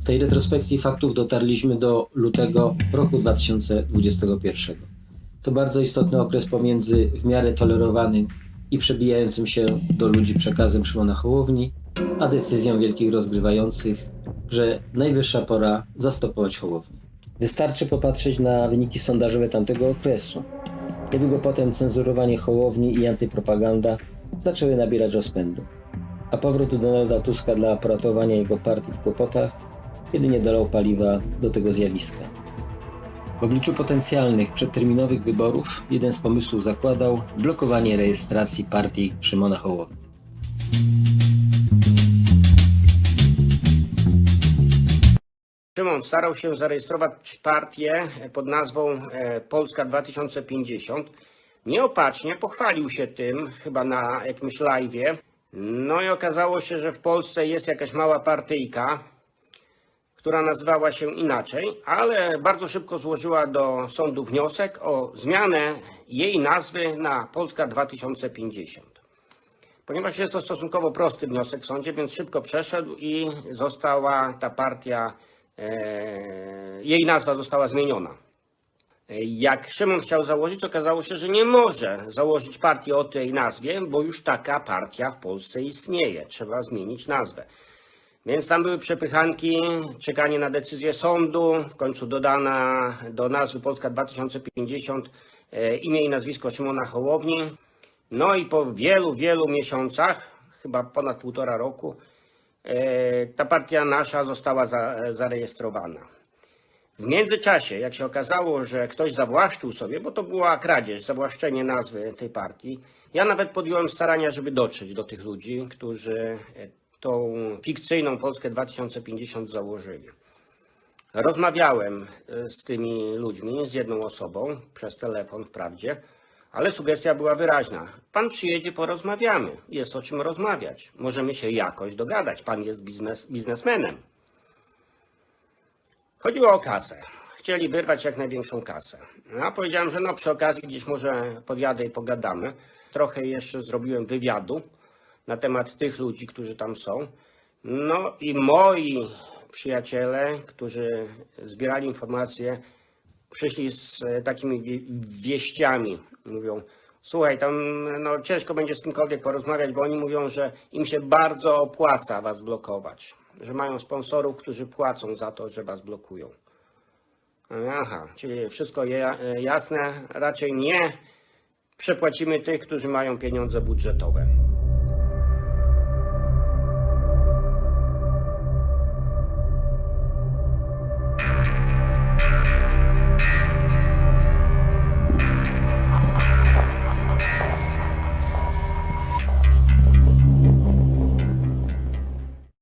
W tej retrospekcji faktów dotarliśmy do lutego roku 2021. To bardzo istotny okres pomiędzy w miarę tolerowanym i przebijającym się do ludzi przekazem Szymona Hołowni, a decyzją wielkich rozgrywających, że najwyższa pora zastopować Hołownię. Wystarczy popatrzeć na wyniki sondażowe tamtego okresu. Niedługo potem cenzurowanie Hołowni i antypropaganda zaczęły nabierać rozpędu, a powrót Donalda Tuska dla poratowania jego partii w kłopotach jedynie dolał paliwa do tego zjawiska. W obliczu potencjalnych przedterminowych wyborów jeden z pomysłów zakładał blokowanie rejestracji partii Szymona Hołowni. Szymon starał się zarejestrować partię pod nazwą e, Polska 2050. Nieopatrznie pochwalił się tym, chyba na jakimś live'ie. No i okazało się, że w Polsce jest jakaś mała partyjka, która nazywała się inaczej, ale bardzo szybko złożyła do sądu wniosek o zmianę jej nazwy na Polska 2050. Ponieważ jest to stosunkowo prosty wniosek w sądzie, więc szybko przeszedł i została ta partia, jej nazwa została zmieniona. E, Jak Szymon chciał założyć, okazało się, że nie może założyć partii o tej nazwie, bo już taka partia w Polsce istnieje. Trzeba zmienić nazwę. Więc tam były przepychanki, czekanie na decyzję sądu, w końcu dodana do nazwy Polska 2050 e, imię i nazwisko Szymona Hołowni. No i po wielu, wielu miesiącach, chyba ponad półtora roku, e, ta partia nasza została za, zarejestrowana. W międzyczasie, jak się okazało, że ktoś zawłaszczył sobie, bo to była kradzież, zawłaszczenie nazwy tej partii, ja nawet podjąłem starania, żeby dotrzeć do tych ludzi, którzy e, tą fikcyjną Polskę 2050 założyli. Rozmawiałem e, z tymi ludźmi, z jedną osobą, przez telefon wprawdzie, ale sugestia była wyraźna. Pan przyjedzie, porozmawiamy. Jest o czym rozmawiać. Możemy się jakoś dogadać. Pan jest biznes, biznesmenem. Chodziło o kasę. Chcieli wyrwać jak największą kasę. Ja powiedziałem, że no przy okazji gdzieś może podjadę i pogadamy. Trochę jeszcze zrobiłem wywiadu na temat tych ludzi, którzy tam są. No i moi przyjaciele, którzy zbierali informacje, przyszli z e, takimi wie- wieściami. Mówią, słuchaj, tam no, ciężko będzie z kimkolwiek porozmawiać, bo oni mówią, że im się bardzo opłaca was blokować. Że mają sponsorów, którzy płacą za to, że was blokują. Aha, czyli wszystko jasne. Raczej nie przepłacimy tych, którzy mają pieniądze budżetowe.